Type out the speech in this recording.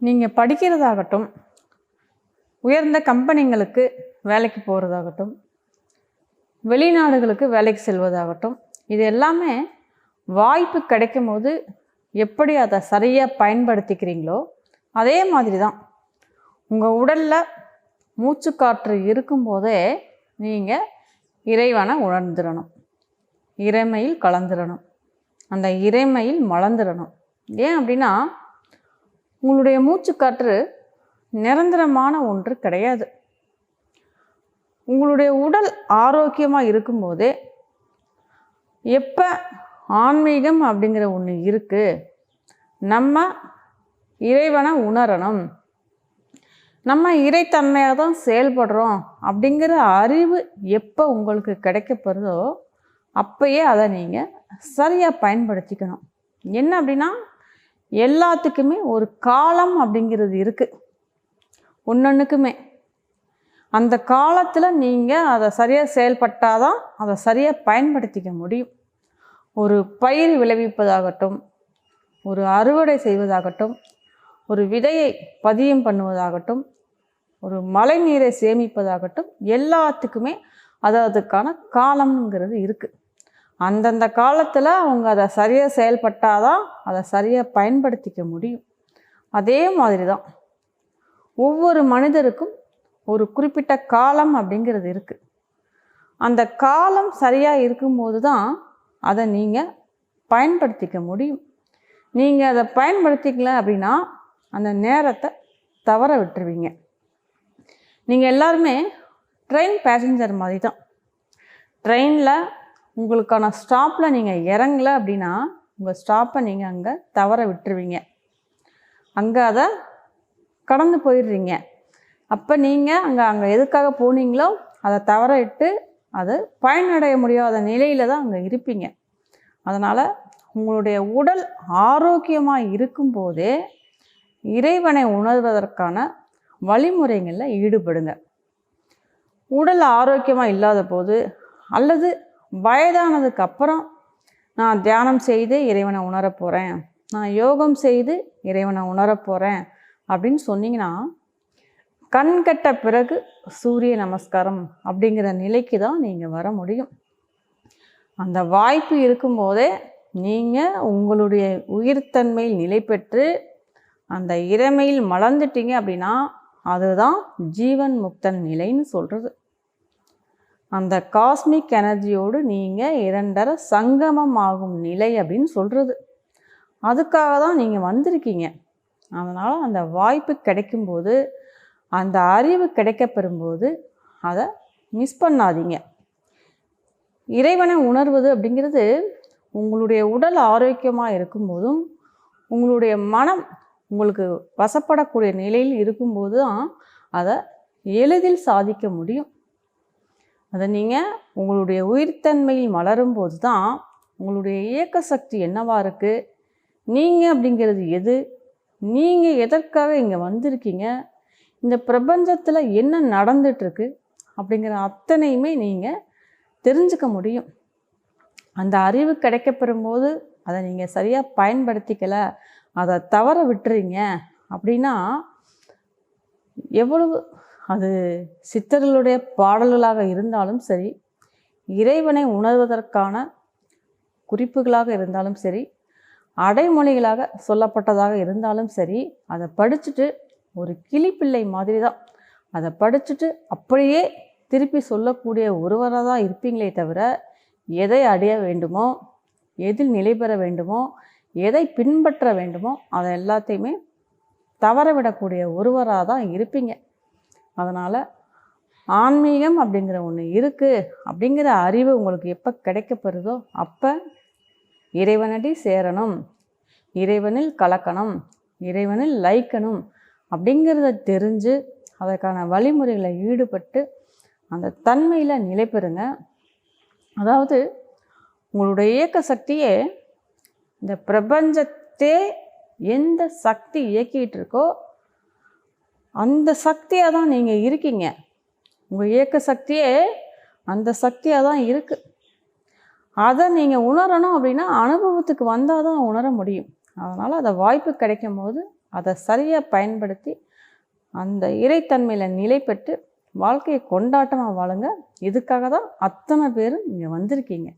நீங்கள் படிக்கிறதாகட்டும் உயர்ந்த கம்பெனிங்களுக்கு வேலைக்கு போகிறதாகட்டும் வெளிநாடுகளுக்கு வேலைக்கு செல்வதாகட்டும் இது எல்லாமே வாய்ப்பு கிடைக்கும் போது எப்படி அதை சரியாக பயன்படுத்திக்கிறீங்களோ அதே மாதிரி தான் உங்கள் உடலில் மூச்சுக்காற்று இருக்கும்போதே நீங்கள் இறைவனை உணர்ந்துடணும். இறைமையில் கலந்துடணும். அந்த இறைமையில் மலர்ந்துடணும். ஏன் அப்படின்னா உங்களுடைய மூச்சுக்காற்று நிரந்தரமான ஒன்று கிடையாது. உங்களுடைய உடல் ஆரோக்கியமாக இருக்கும்போதே எப்போ ஆன்மீகம் அப்படிங்கிற ஒன்று இருக்குது நம்ம இறைவனை உணரணும். நம்ம இறைத்தன்மையாக தான் செயல்படுறோம் அப்படிங்கிற அறிவு எப்போ உங்களுக்கு கிடைக்கப்படுதோ அப்பயே அதை நீங்கள் சரியாக பயன்படுத்திக்கணும். என்ன அப்படின்னா எல்லாத்துக்குமே ஒரு காலம் அப்படிங்கிறது இருக்குது ஒன்றொன்றுக்குமே அந்த காலத்தில் நீங்கள் அதை சரியாக செயல்பட்டால் தான் அதை சரியாக பயன்படுத்திக்க முடியும். ஒரு பயிர் விளைவிப்பதாகட்டும் ஒரு அறுவடை செய்வதாகட்டும் ஒரு விதையை பதியம் பண்ணுவதாகட்டும் ஒரு மழை நீரை சேமிப்பதாகட்டும் எல்லாத்துக்குமே அது அதுக்கான காலம்ங்கிறது இருக்குது அந்தந்த காலத்தில் அவங்க அதை சரியாக செயல்பட்டால் தான் அதை சரியாக பயன்படுத்திக்க முடியும். அதே மாதிரி தான் ஒவ்வொரு மனிதருக்கும் ஒரு குறிப்பிட்ட காலம் அப்படிங்கிறது இருக்குது அந்த காலம் சரியாக இருக்கும்போது தான் அதை நீங்கள் பயன்படுத்திக்க முடியும். நீங்கள் அதை பயன்படுத்திக்கல அப்படின்னா அந்த நேரத்தை தவற விட்டுருவீங்க. நீங்கள் எல்லாருமே ட்ரெயின் பேசஞ்சர் மாதிரி தான் ட்ரெயினில் உங்களுக்கான ஸ்டாப்பில் நீங்கள் இறங்கல அப்படின்னா உங்கள் ஸ்டாப்பை நீங்கள் அங்கே தவற விட்டுருவீங்க. அங்கே அதை கடந்து போயிடுறீங்க. அப்போ நீங்கள் அங்கே அங்கே எதுக்காக போனீங்களோ அதை தவற விட்டு அது பயனடைய முடியாத நிலையில் தான் அங்கே இருப்பீங்க. அதனால் உங்களுடைய உடல் ஆரோக்கியமாக இருக்கும்போதே இறைவனை உணர்வதற்கான வழிமுறைகளில் ஈடுபடுங்க. உடல் ஆரோக்கியமாக இல்லாத போது அல்லது வயதானதுக்கு அப்புறம் நான் தியானம் செய்து இறைவனை உணர போகிறேன் நான் யோகம் செய்து இறைவனை உணரப் போகிறேன் அப்படின்னு சொன்னீங்கன்னா கண் கட்ட பிறகு சூரிய நமஸ்காரம் அப்படிங்கிற நிலைக்கு தான் நீங்கள் வர முடியும். அந்த வாய்ப்பு இருக்கும்போதே நீங்கள் உங்களுடைய உயிர்த்தன்மையில் நிலை பெற்று அந்த இறைமையில் மலர்ந்துட்டீங்க அப்படின்னா அதுதான் ஜீவன் முக்தன் நிலைன்னு சொல்கிறது அந்த காஸ்மிக் எனர்ஜியோடு நீங்கள் இரண்டரை சங்கமம் ஆகும் நிலை அப்படின்னு சொல்கிறது அதுக்காக தான் நீங்கள் வந்திருக்கீங்க. அதனால் அந்த வாய்ப்பு கிடைக்கும்போது அந்த அறிவு கிடைக்கப்பெறும்போது அதை மிஸ் பண்ணாதீங்க. இறைவனை உணர்வது அப்படிங்கிறது உங்களுடைய உடல் ஆரோக்கியமாக இருக்கும்போதும் உங்களுடைய மனம் உங்களுக்கு வசப்படக்கூடிய நிலையில் இருக்கும்போது தான் அதை எளிதில் சாதிக்க முடியும். அதை நீங்கள் உங்களுடைய உயிர்த்தன்மையில் மலரும் போது தான் உங்களுடைய இயக்க சக்தி என்னவாக இருக்குது நீங்கள் அப்படிங்கிறது எது? நீங்கள் எதற்காக இங்கே வந்திருக்கீங்க? இந்த பிரபஞ்சத்தில் என்ன நடந்துட்டுருக்கு? அப்படிங்கிற அத்தனையுமே நீங்கள் தெரிஞ்சுக்க முடியும். அந்த அறிவு கிடைக்கப்பெறும்போது அதை நீங்கள் சரியாக பயன்படுத்திக்கலை அதை தவற விட்டுறீங்க அப்படின்னா எவ்வளவு அது சித்தர்களுடைய பாடல்களாக இருந்தாலும் சரி இறைவனை உணர்வதற்கான குறிப்புகளாக இருந்தாலும் சரி அடைமொழிகளாக சொல்லப்பட்டதாக இருந்தாலும் சரி அதை படிச்சுட்டு ஒரு கிளிப்பிள்ளை மாதிரி தான். அதை படிச்சுட்டு அப்படியே திருப்பி சொல்லக்கூடிய ஒருவராக தான் இருப்பீங்களே தவிர எதை அடைய வேண்டுமோ எதில் நிலை பெற வேண்டுமோ எதை பின்பற்ற வேண்டுமோ அதை எல்லாத்தையுமே தவறவிடக்கூடிய ஒருவராக தான் இருப்பீங்க. அதனால் ஆன்மீகம் அப்படிங்கிற ஒன்று இருக்குது அப்படிங்கிற அறிவு உங்களுக்கு எப்போ கிடைக்கப்படுதோ அப்போ இறைவனடி சேரணும். இறைவனில் கலக்கணும். இறைவனில் லைக்கணும் அப்படிங்கிறத தெரிஞ்சு அதற்கான வழிமுறைகளை ஈடுபட்டு அந்த தன்மையில் நிலை பெறுங்க. அதாவது உங்களுடைய இயக்க சக்தியே இந்த பிரபஞ்சத்தே எந்த சக்தி இயக்கிட்டு இருக்கோ அந்த சக்தியாக தான் நீங்கள் இருக்கீங்க. உங்கள் இயக்க சக்தியே அந்த சக்தியாக தான் இருக்குது அதை நீங்கள் உணரணும் அப்படின்னா அனுபவத்துக்கு வந்தால் தான் உணர முடியும். அதனால் அதை வாய்ப்பு கிடைக்கும் போது அதை சரியாக பயன்படுத்தி அந்த இறைத்தன்மையில் நிலை பெற்று வாழ்க்கையை கொண்டாட்டமாக வாழுங்க. இதுக்காக தான் அத்தனை பேரும் இங்கே வந்திருக்கீங்க.